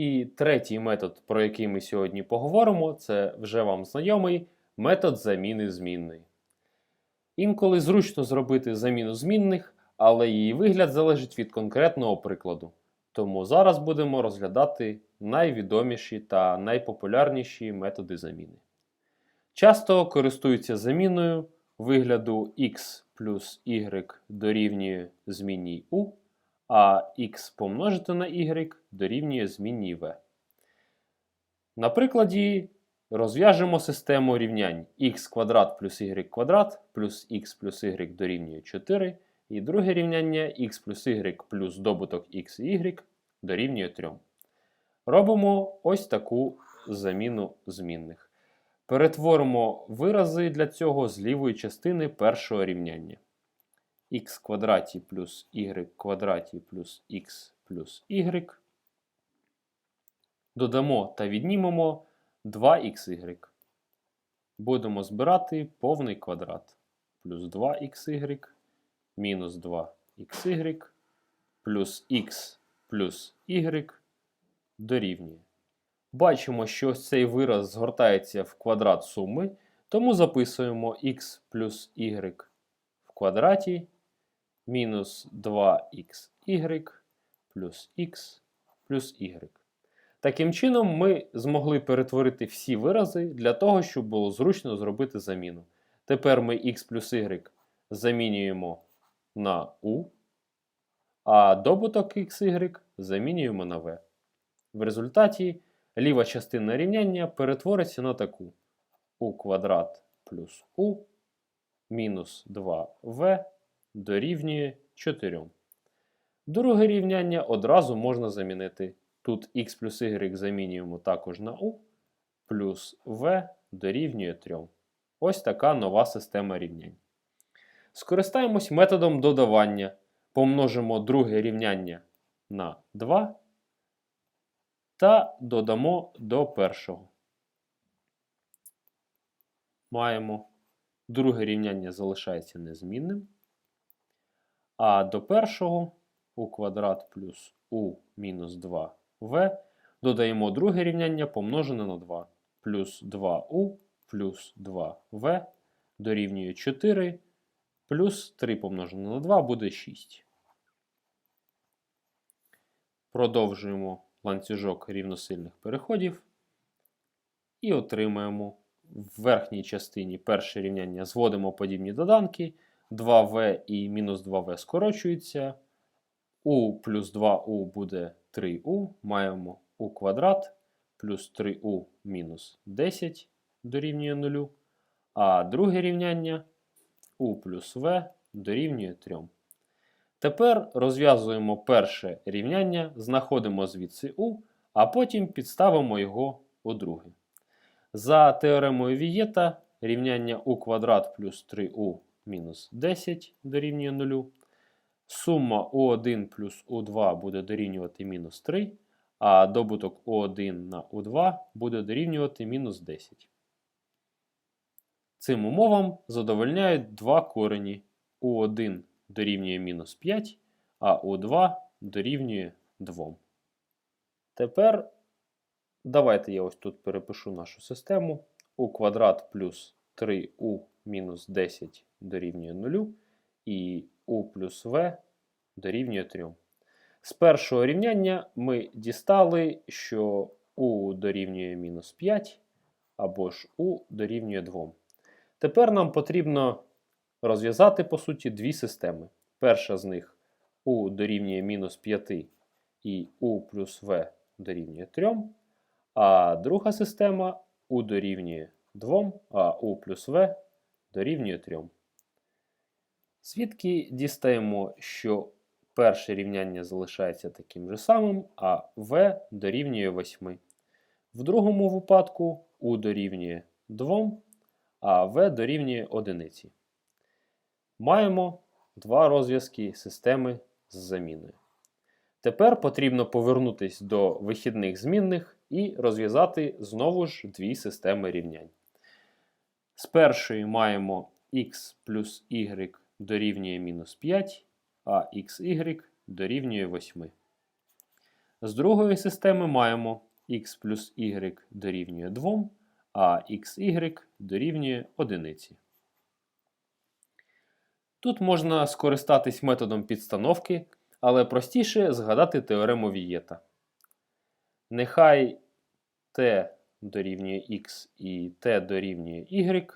І третій метод, про який ми сьогодні поговоримо, це вже вам знайомий метод заміни змінної. Інколи зручно зробити заміну змінних, але її вигляд залежить від конкретного прикладу. Тому зараз будемо розглядати найвідоміші та найпопулярніші методи заміни. Часто користуються заміною вигляду x плюс y дорівнює змінній u, а x помножити на y дорівнює змінній v. На прикладі розв'яжемо систему рівнянь x квадрат плюс y квадрат плюс x плюс y дорівнює 4, і друге рівняння x плюс y плюс добуток x і y дорівнює 3. Робимо ось таку заміну змінних. Перетворимо вирази для цього з лівої частини першого рівняння. Х квадраті плюс y квадраті плюс х плюс y. Додамо та віднімемо 2xy. Будемо збирати повний квадрат. Плюс 2xy мінус 2xy плюс х плюс y дорівнює. Бачимо, що цей вираз згортається в квадрат суми, тому записуємо x плюс y в квадраті мінус 2xy плюс x плюс y. Таким чином, ми змогли перетворити всі вирази для того, щоб було зручно зробити заміну. Тепер ми x плюс y замінюємо на u, а добуток xy замінюємо на v. В результаті ліва частина рівняння перетвориться на таку у квадрат плюс у мінус 2v дорівнює 4. Друге рівняння одразу можна замінити. Тут x плюс y замінюємо також на u, плюс v дорівнює 3. Ось така нова система рівнянь. Скористаємось методом додавання. Помножимо друге рівняння на 2 та додамо до першого. Маємо друге рівняння залишається незмінним. А до першого у квадрат плюс у мінус 2v додаємо друге рівняння помножене на 2 плюс 2u плюс 2v дорівнює 4 плюс 3 помножене на 2 буде 6. Продовжуємо ланцюжок рівносильних переходів і отримаємо в верхній частині перше рівняння зводимо подібні доданки. 2v і мінус 2v скорочуються. u плюс 2u буде 3u. Маємо u квадрат плюс 3u мінус 10 дорівнює 0. А друге рівняння u плюс v дорівнює 3. Тепер розв'язуємо перше рівняння, знаходимо звідси u, а потім підставимо його у друге. За теоремою Вієта рівняння u квадрат плюс 3u мінус 10 дорівнює 0. Сума u1 плюс u2 буде дорівнювати мінус 3, а добуток u1 на u2 буде дорівнювати мінус 10. Цим умовам задовольняють два корені u1 дорівнює мінус 5, а у2 дорівнює 2. Тепер давайте я ось тут перепишу нашу систему. у квадрат плюс 3у мінус 10 дорівнює 0, і у плюс v дорівнює 3. З першого рівняння ми дістали, що у дорівнює мінус 5, або ж у дорівнює 2. Тепер нам потрібно розв'язати, по суті, дві системи. Перша з них u дорівнює мінус 5 і u плюс v дорівнює 3. А друга система u дорівнює 2, а u плюс v дорівнює 3. Звідки дістаємо, що перше рівняння залишається таким же самим, а v дорівнює 8. В другому випадку u дорівнює 2, а v дорівнює 1. Маємо два розв'язки системи з заміною. Тепер потрібно повернутися до вихідних змінних і розв'язати знову ж дві системи рівнянь. З першої маємо x плюс y дорівнює мінус 5, а xy дорівнює 8. З другої системи маємо x плюс y дорівнює 2, а xy дорівнює 1. Тут можна скористатись методом підстановки, але простіше згадати теорему Вієта. Нехай t дорівнює x і t дорівнює y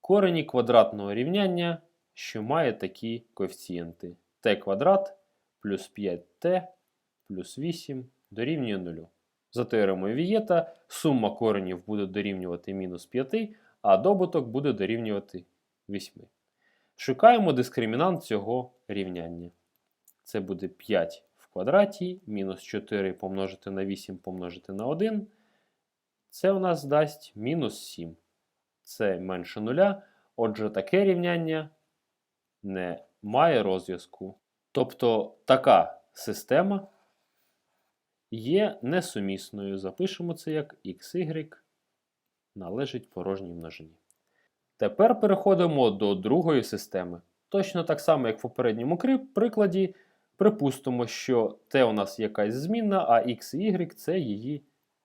корені квадратного рівняння, що має такі коефіцієнти t квадрат плюс 5t плюс 8 дорівнює 0. За теоремою Вієта сума коренів буде дорівнювати мінус 5, а добуток буде дорівнювати 8. Шукаємо дискримінант цього рівняння. Це буде 5 в квадраті, мінус 4 помножити на 8 помножити на 1. Це у нас дасть мінус 7. Це менше нуля. Отже, таке рівняння не має розв'язку. Тобто така система є несумісною. Запишемо це як xy належить порожній множині. Тепер переходимо до другої системи. Точно так само, як в попередньому прикладі, припустимо, що t у нас якась змінна, а x і y це її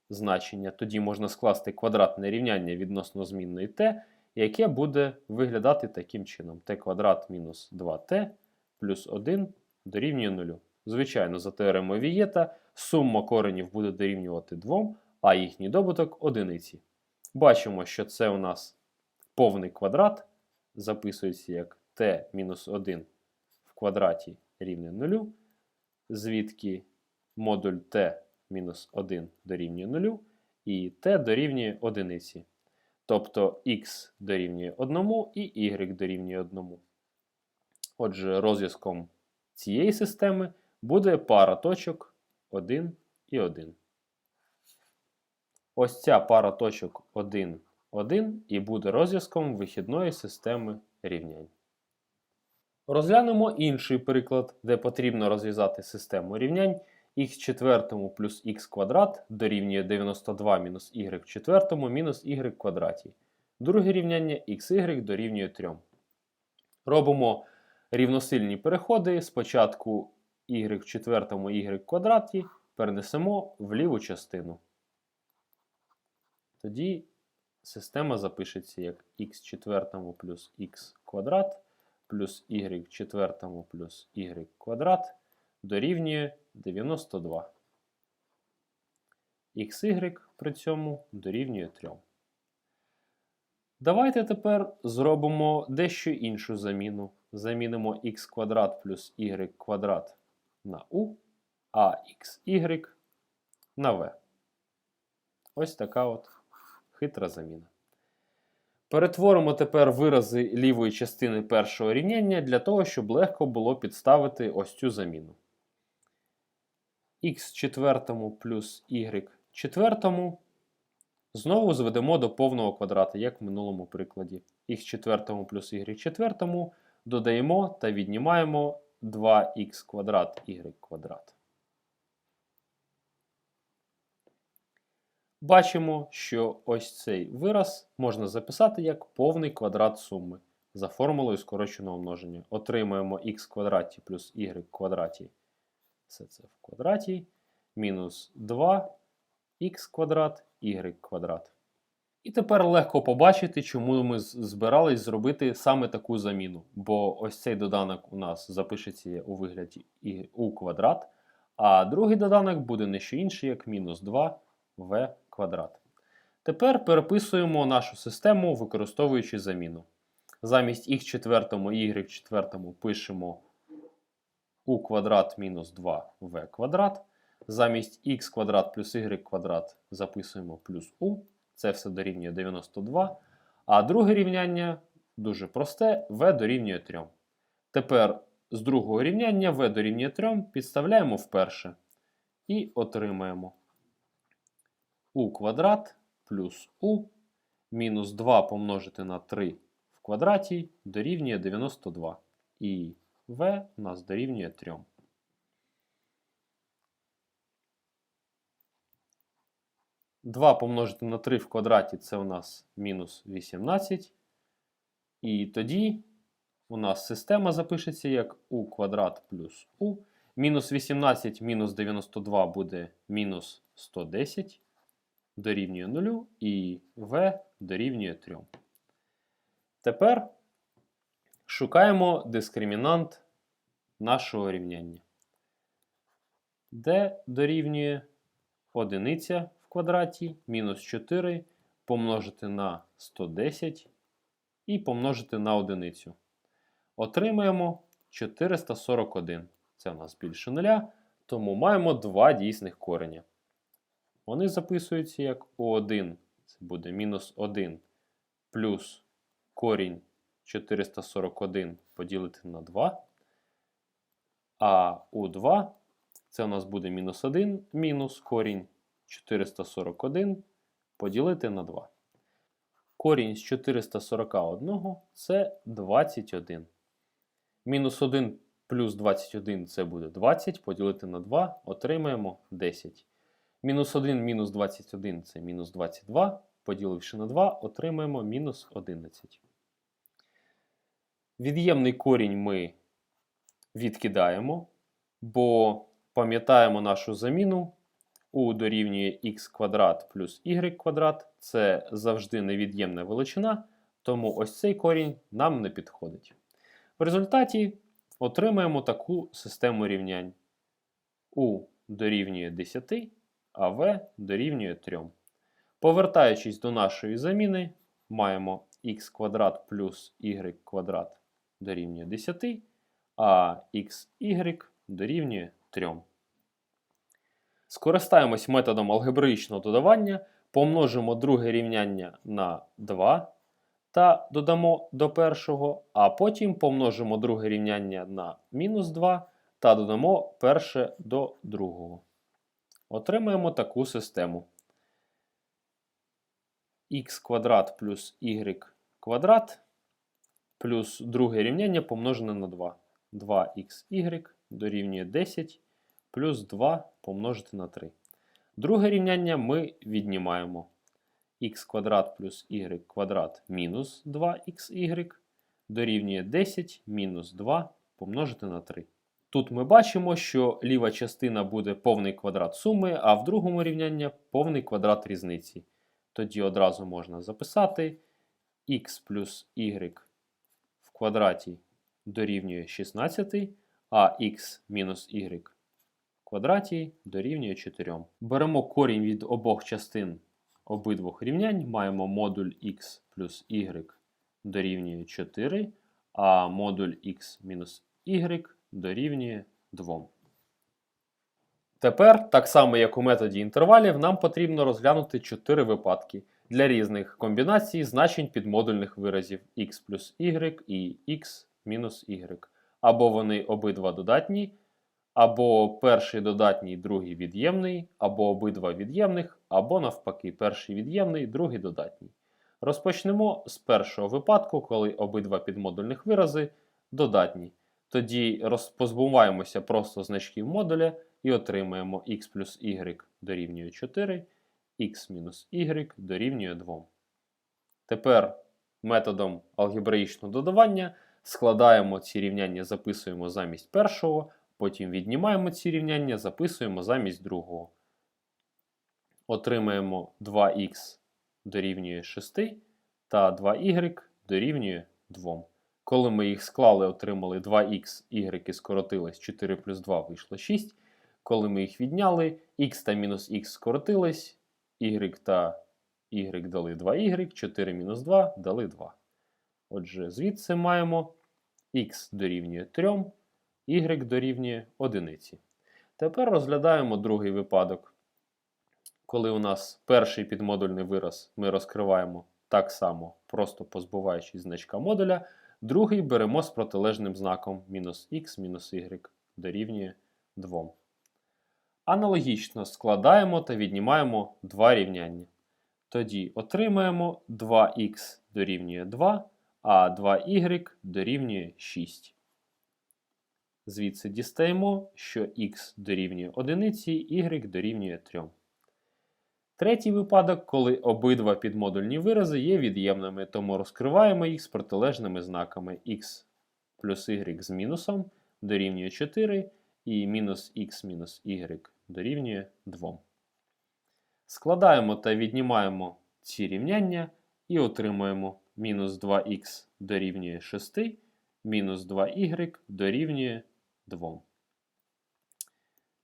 значення. Тоді можна скласти квадратне рівняння відносно змінної t, яке буде виглядати таким чином: t квадрат мінус 2t плюс 1 дорівнює 0. Звичайно, за теоремою Вієта сума коренів буде дорівнювати 2, а їхній добуток одиниці. Бачимо, що це у нас повний квадрат, записується як t-1 в квадраті рівне 0, звідки модуль t-1 дорівнює 0 і t дорівнює 1. Тобто x дорівнює 1 і y дорівнює 1. Отже, розв'язком цієї системи буде пара точок 1 і 1. Ось ця пара точок 1, 1 і буде розв'язком вихідної системи рівнянь. Розглянемо інший приклад, де потрібно розв'язати систему рівнянь х четвертому плюс х квадрат дорівнює 92 мінус y в четвертому мінус y квадраті. Друге рівняння xy дорівнює 3. Робимо рівносильні переходи. Спочатку y в четвертому y квадраті перенесемо в ліву частину. Тоді система запишеться як х четвертому плюс х квадрат плюс y в четвертому плюс y квадрат дорівнює 92. xy при цьому дорівнює 3. Давайте тепер зробимо дещо іншу заміну. Замінимо х квадрат плюс y квадрат на u, а xy на v. Ось така от хитра заміна. Перетворимо тепер вирази лівої частини першого рівняння для того, щоб легко було підставити ось цю заміну. Х четвертому плюс y четвертому знову зведемо до повного квадрата, як в минулому прикладі. х четвертому плюс y четвертому додаємо та віднімаємо 2х квадрат y квадрат. Бачимо, що ось цей вираз можна записати як повний квадрат суми за формулою скороченого множення. Отримуємо х квадраті плюс y квадраті, все це в квадраті, мінус 2х квадрат, y квадрат. І тепер легко побачити, чому ми збирались зробити саме таку заміну. Бо ось цей доданок у нас запишеться у вигляді у квадрат, а другий доданок буде не що інший, як мінус 2v квадрат. Тепер переписуємо нашу систему, використовуючи заміну. Замість х четвертому і y четвертому пишемо у квадрат мінус 2v квадрат. Замість х квадрат плюс y квадрат записуємо плюс u. Це все дорівнює 92. А друге рівняння дуже просте, v дорівнює 3. Тепер з другого рівняння v дорівнює 3 підставляємо вперше. І отримаємо u квадрат плюс u мінус 2 помножити на 3 в квадраті дорівнює 92. І v у нас дорівнює 3. Два помножити на 3 в квадраті це у нас мінус 18. І тоді у нас система запишеться як u квадрат плюс u Мінус 18 мінус 92 буде мінус 110 дорівнює 0 і v дорівнює 3. Тепер шукаємо дискримінант нашого рівняння. d дорівнює 1 в квадраті мінус 4 помножити на 110 і помножити на одиницю. Отримаємо 441. Це у нас більше нуля, тому маємо два дійсних кореня. Вони записуються як У1, це буде мінус 1 плюс корінь 441 поділити на 2. А У2 це у нас буде мінус 1 мінус корінь 441 поділити на 2. Корінь з 441 це 21. Мінус 1 плюс 21 це буде 20, поділити на 2, отримаємо 10. Мінус 1 мінус 21 це мінус 22, поділивши на 2, отримаємо мінус 11. Від'ємний корінь ми відкидаємо, бо пам'ятаємо нашу заміну. У дорівнює х квадрат плюс y квадрат це завжди невід'ємна величина, тому ось цей корінь нам не підходить. В результаті отримаємо таку систему рівнянь. У дорівнює 10, а v дорівнює 3. Повертаючись до нашої заміни, маємо х квадрат плюс y квадрат дорівнює 10, а xy дорівнює 3. Скористаємось методом алгебраїчного додавання, помножимо друге рівняння на 2 та додамо до першого, а потім помножимо друге рівняння на мінус 2 та додамо перше до другого. Отримаємо таку систему. х квадрат плюс y квадрат плюс друге рівняння помножене на 2. 2xy дорівнює 10 плюс 2 помножити на 3. Друге рівняння ми віднімаємо х квадрат плюс y квадрат мінус 2xy дорівнює 10 мінус 2 помножити на 3. Тут ми бачимо, що ліва частина буде повний квадрат суми, а в другому рівнянні повний квадрат різниці. Тоді одразу можна записати х плюс y квадраті дорівнює 16, а х мінус y в квадраті дорівнює 4. Беремо корінь від обох частин обидвох рівнянь, маємо модуль х плюс y дорівнює 4, а модуль х мінус y дорівнює 2. Тепер, так само як у методі інтервалів, нам потрібно розглянути 4 випадки для різних комбінацій значень підмодульних виразів x плюс y і x мінус y. Або вони обидва додатні, або перший додатній, другий від'ємний, або обидва від'ємних, або навпаки, перший від'ємний, другий додатній. Розпочнемо з першого випадку, коли обидва підмодульних вирази додатні. Тоді розпозбуваємося просто значків модуля і отримаємо x плюс y дорівнює 4, x мінус y дорівнює 2. Тепер методом алгебраїчного додавання складаємо ці рівняння, записуємо замість першого, потім віднімаємо ці рівняння, записуємо замість другого. Отримаємо 2х дорівнює 6 та 2y дорівнює 2. Коли ми їх склали, отримали 2х, y скоротились, 4 плюс 2 вийшло 6. Коли ми їх відняли, х та мінус х скоротились, y та y дали 2y, 4 мінус 2 дали 2. Отже, звідси маємо х дорівнює 3, y дорівнює 1. Тепер розглядаємо другий випадок. Коли у нас перший підмодульний вираз ми розкриваємо так само, просто позбуваючись значка модуля, другий беремо з протилежним знаком мінус х мінус y дорівнює 2. Аналогічно складаємо та віднімаємо два рівняння. Тоді отримаємо 2х дорівнює 2, а 2y дорівнює 6. Звідси дістаємо, що х дорівнює 1, y дорівнює 3. Третій випадок, коли обидва підмодульні вирази є від'ємними, тому розкриваємо їх з протилежними знаками x плюс y з мінусом дорівнює 4, і мінус х мінус y дорівнює 2. Складаємо та віднімаємо ці рівняння і отримуємо мінус 2х дорівнює 6, мінус 2y дорівнює 2.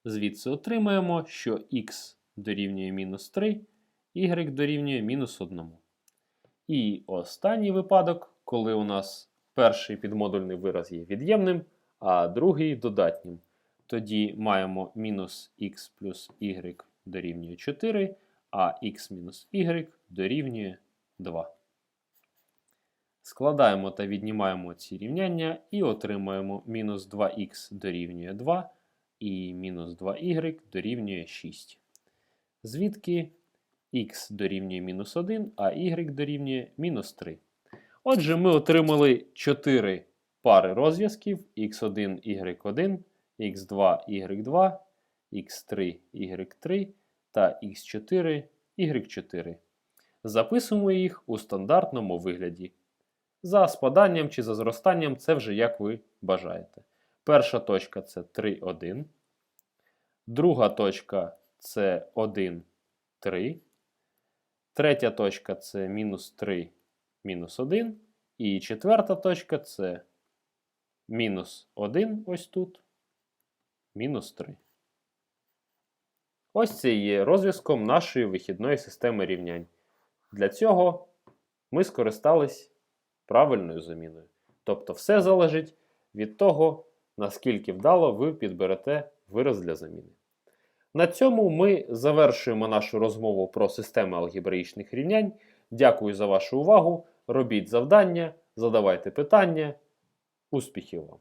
Звідси отримаємо, що х дорівнює мінус 3, y дорівнює мінус 1. І останній випадок, коли у нас перший підмодульний вираз є від'ємним, а другий додатнім. Тоді маємо мінус х плюс y дорівнює 4, а х мінус y дорівнює 2. Складаємо та віднімаємо ці рівняння і отримаємо мінус 2х дорівнює 2 і мінус 2y дорівнює 6. Звідки х дорівнює мінус 1, а y дорівнює мінус 3. Отже, ми отримали 4 пари розв'язків x1, y1, x2, y2, x3, y3 та x4, y4. Записуємо їх у стандартному вигляді. За спаданням чи за зростанням це вже як ви бажаєте. Перша точка це 3, 1. Друга точка це 1, 3. Третя точка це мінус 3, мінус 1. І четверта точка це мінус 1 ось тут, мінус 3. Ось це є розв'язком нашої вихідної системи рівнянь. Для цього ми скористались правильною заміною. Тобто все залежить від того, наскільки вдало ви підберете вираз для заміни. На цьому ми завершуємо нашу розмову про системи алгебраїчних рівнянь. Дякую за вашу увагу. Робіть завдання, задавайте питання. Успіхів вам!